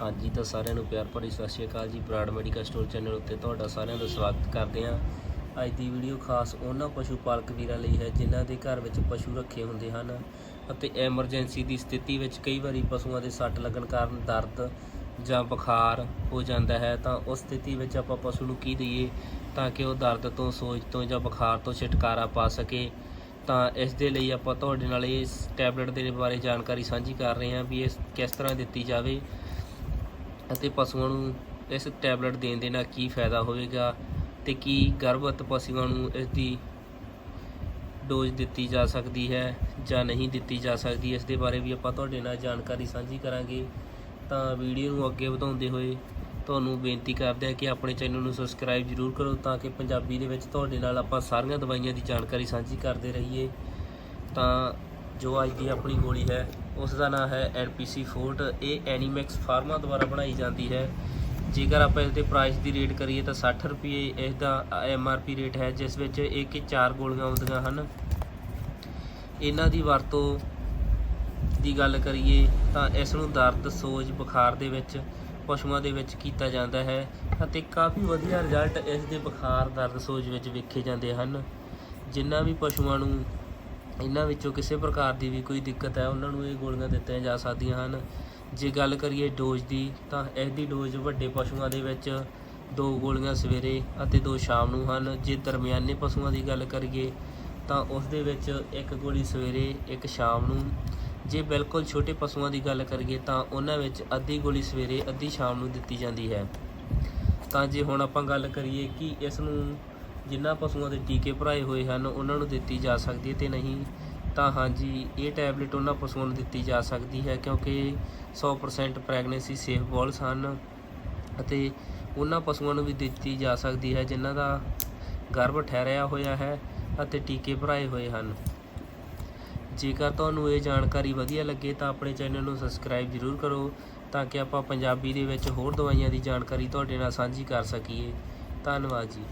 ਹਾਂਜੀ ਤਾਂ ਸਾਰਿਆਂ ਨੂੰ ਪਿਆਰ ਭਰੀ ਸਤਿ ਸ਼੍ਰੀ ਅਕਾਲ ਜੀ, ਬਰਾੜ ਮੈਡੀਕਲ ਸਟੋਰ ਚੈਨਲ ਉੱਤੇ ਤੁਹਾਡਾ ਸਾਰਿਆਂ ਦਾ ਸਵਾਗਤ ਕਰਦੇ ਹਾਂ। ਅੱਜ ਦੀ ਵੀਡੀਓ ਖਾਸ ਉਹਨਾਂ ਪਸ਼ੂ ਪਾਲਕ ਵੀਰਾਂ ਲਈ ਹੈ ਜਿਨ੍ਹਾਂ ਦੇ ਘਰ ਵਿੱਚ ਪਸ਼ੂ ਰੱਖੇ ਹੁੰਦੇ ਹਨ ਅਤੇ ਐਮਰਜੈਂਸੀ ਦੀ ਸਥਿਤੀ ਵਿੱਚ ਕਈ ਵਾਰੀ ਪਸ਼ੂਆਂ ਦੇ ਸੱਟ ਲੱਗਣ ਕਾਰਨ ਦਰਦ ਜਾਂ ਬੁਖਾਰ ਹੋ ਜਾਂਦਾ ਹੈ। ਤਾਂ ਉਸ ਸਥਿਤੀ ਵਿੱਚ ਆਪਾਂ ਪਸ਼ੂ ਨੂੰ ਕੀ ਦਈਏ? ਤਾਂ ਕਿ ਉਹ ਦਰਦ ਤੋਂ, ਸੋਜ ਤੋਂ ਜਾਂ ਬੁਖਾਰ ਤੋਂ ਛੁਟਕਾਰਾ ਪਾ ਸਕੇ। ਤਾਂ ਇਸ ਦੇ ਲਈ ਆਪਾਂ ਤੁਹਾਡੇ ਨਾਲ ਇਸ ਟੈਬਲੇਟ ਦੇ ਬਾਰੇ ਜਾਣਕਾਰੀ ਸਾਂਝੀ ਕਰ ਰਹੇ ਹਾਂ ਵੀ ਇਹ ਕਿਸ ਤਰ੍ਹਾਂ ਦਿੱਤੀ ਜਾਵੇ। ਅਤੇ ਪਸ਼ੂਆਂ ਨੂੰ ਇਸ ਟੈਬਲੇਟ ਦੇਣ ਦੇ ਨਾਲ ਕੀ ਫਾਇਦਾ ਹੋਵੇਗਾ ਤੇ ਕੀ ਗਰਭਵਤ ਪਸ਼ੂਆਂ ਨੂੰ ਇਸ ਦੀ ਡੋਜ਼ ਦਿੱਤੀ ਜਾ ਸਕਦੀ ਹੈ ਜਾਂ ਨਹੀਂ ਦਿੱਤੀ ਜਾ ਸਕਦੀ ਇਸ ਦੇ ਬਾਰੇ ਵੀ ਆਪਾਂ ਤੁਹਾਡੇ ਨਾਲ ਜਾਣਕਾਰੀ ਸਾਂਝੀ ਕਰਾਂਗੇ। ਤਾਂ ਵੀਡੀਓ ਨੂੰ ਅੱਗੇ ਵਧਾਉਂਦੇ ਹੋਏ ਤੁਹਾਨੂੰ ਬੇਨਤੀ ਕਰਦੇ ਹਾਂ ਕਿ ਆਪਣੇ ਚੈਨਲ ਨੂੰ ਸਬਸਕ੍ਰਾਈਬ ਜ਼ਰੂਰ ਕਰੋ ਤਾਂ ਕਿ ਪੰਜਾਬੀ ਦੇ ਵਿੱਚ ਤੁਹਾਡੇ ਨਾਲ ਆਪਾਂ ਸਾਰੀਆਂ ਦਵਾਈਆਂ ਦੀ ਜਾਣਕਾਰੀ ਸਾਂਝੀ ਕਰਦੇ ਰਹੀਏ। ਤਾਂ ਜੋ ਅੱਜ ਦੀ ਆਪਣੀ ਗੋਲੀ ਹੈ ਉਸ ਦਾ ਨਾਮ ਹੈ ਐਨਪੀਸੀ ਫੋਰਟ ਇਹ ਐਨੀਮੈਕਸ ਫਾਰਮਾ ਦੁਆਰਾ ਬਣਾਈ ਜਾਂਦੀ ਹੈ। ਜੇਕਰ ਆਪਾਂ ਇਸ ਦੇ ਪ੍ਰਾਈਸ ਦੀ ਰੇਟ ਕਰੀਏ ਤਾਂ 60 ਰੁਪਏ ਇਸ ਦਾ ਐਮਆਰਪੀ ਰੇਟ ਹੈ, ਜਿਸ ਵਿੱਚ ਇੱਕ ਹੀ ਚਾਰ ਗੋਲੀਆਂ ਆਉਂਦੀਆਂ ਹਨ। ਇਹਨਾਂ ਦੀ ਵਰਤੋਂ ਦੀ ਗੱਲ ਕਰੀਏ ਤਾਂ ਇਸ ਨੂੰ ਦਰਦ, ਸੋਜ, ਬੁਖਾਰ ਦੇ ਵਿੱਚ, ਪਸ਼ੂਆਂ ਦੇ ਵਿੱਚ ਕੀਤਾ ਜਾਂਦਾ ਹੈ ਅਤੇ ਕਾਫੀ ਵਧੀਆ ਰਿਜ਼ਲਟ ਇਸ ਦੇ ਬੁਖਾਰ, ਦਰਦ, ਸੋਜ ਵਿੱਚ ਵੇਖੇ ਜਾਂਦੇ ਹਨ। ਜਿਨ੍ਹਾਂ ਵੀ ਪਸ਼ੂਆਂ ਨੂੰ ਇਹਨਾਂ ਵਿੱਚੋਂ ਕਿਸੇ ਪ੍ਰਕਾਰ ਦੀ ਵੀ ਕੋਈ ਦਿੱਕਤ ਹੈ, ਉਹਨਾਂ ਨੂੰ ਇਹ ਗੋਲੀਆਂ ਦਿੱਤੀਆਂ ਜਾ ਸਕਦੀਆਂ ਹਨ। ਜੇ ਗੱਲ ਕਰੀਏ ਡੋਜ਼ ਦੀ, ਤਾਂ ਇਸ ਦੀ ਡੋਜ਼ ਵੱਡੇ ਪਸ਼ੂਆਂ ਦੇ ਵਿੱਚ ਦੋ ਗੋਲੀਆਂ ਸਵੇਰੇ ਅਤੇ ਦੋ ਸ਼ਾਮ ਨੂੰ ਹਨ। ਜੇ ਦਰਮਿਆਨੇ ਪਸ਼ੂਆਂ ਦੀ ਗੱਲ ਕਰੀਏ, ਤਾਂ ਉਸ ਦੇ ਵਿੱਚ ਇੱਕ ਗੋਲੀ ਸਵੇਰੇ, ਇੱਕ ਸ਼ਾਮ ਨੂੰ। ਜੇ ਬਿਲਕੁਲ ਛੋਟੇ ਪਸ਼ੂਆਂ ਦੀ ਗੱਲ ਕਰੀਏ, ਤਾਂ ਉਹਨਾਂ ਵਿੱਚ ਅੱਧੀ ਗੋਲੀ ਸਵੇਰੇ, ਅੱਧੀ ਸ਼ਾਮ ਨੂੰ ਦਿੱਤੀ ਜਾਂਦੀ ਹੈ। ਤਾਂ ਜੇ ਹੁਣ ਆਪਾਂ ਗੱਲ ਕਰੀਏ ਕਿ ਇਸ ਨੂੰ ਜਿਨ੍ਹਾਂ ਪਸ਼ੂਆਂ ਦੇ ਟੀਕੇ ਭਰਾਏ ਹੋਏ ਹਨ, ਉਹਨਾਂ ਨੂੰ ਦਿੱਤੀ ਜਾ ਸਕਦੀ ਹੈ ਤੇ ਨਹੀਂ, ਤਾਂ ਹਾਂਜੀ, ਇਹ ਟੈਬਲੇਟ ਉਹਨਾਂ ਪਸ਼ੂਆਂ ਨੂੰ ਦਿੱਤੀ ਜਾ ਸਕਦੀ ਹੈ ਕਿਉਂਕਿ 100% ਪ੍ਰੈਗਨੈਂਸੀ ਸੇਫ ਬੋਲਸ ਹਨ ਅਤੇ ਉਹਨਾਂ ਪਸ਼ੂਆਂ ਨੂੰ ਵੀ ਦਿੱਤੀ ਜਾ ਸਕਦੀ ਹੈ ਜਿਨ੍ਹਾਂ ਦਾ ਗਰਭ ਠਹਿਰਿਆ ਹੋਇਆ ਹੈ ਅਤੇ ਟੀਕੇ ਭਰਾਏ ਹੋਏ ਹਨ। ਜੇਕਰ ਤੁਹਾਨੂੰ ਇਹ ਜਾਣਕਾਰੀ ਵਧੀਆ ਲੱਗੇ ਤਾਂ ਆਪਣੇ ਚੈਨਲ ਨੂੰ ਸਬਸਕ੍ਰਾਈਬ ਜ਼ਰੂਰ ਕਰੋ ਤਾਂ ਕਿ ਆਪਾਂ ਪੰਜਾਬੀ ਦੇ ਵਿੱਚ ਹੋਰ ਦਵਾਈਆਂ ਦੀ ਜਾਣਕਾਰੀ ਤੁਹਾਡੇ ਨਾਲ ਸਾਂਝੀ ਕਰ ਸਕੀਏ। ਧੰਨਵਾਦ ਜੀ।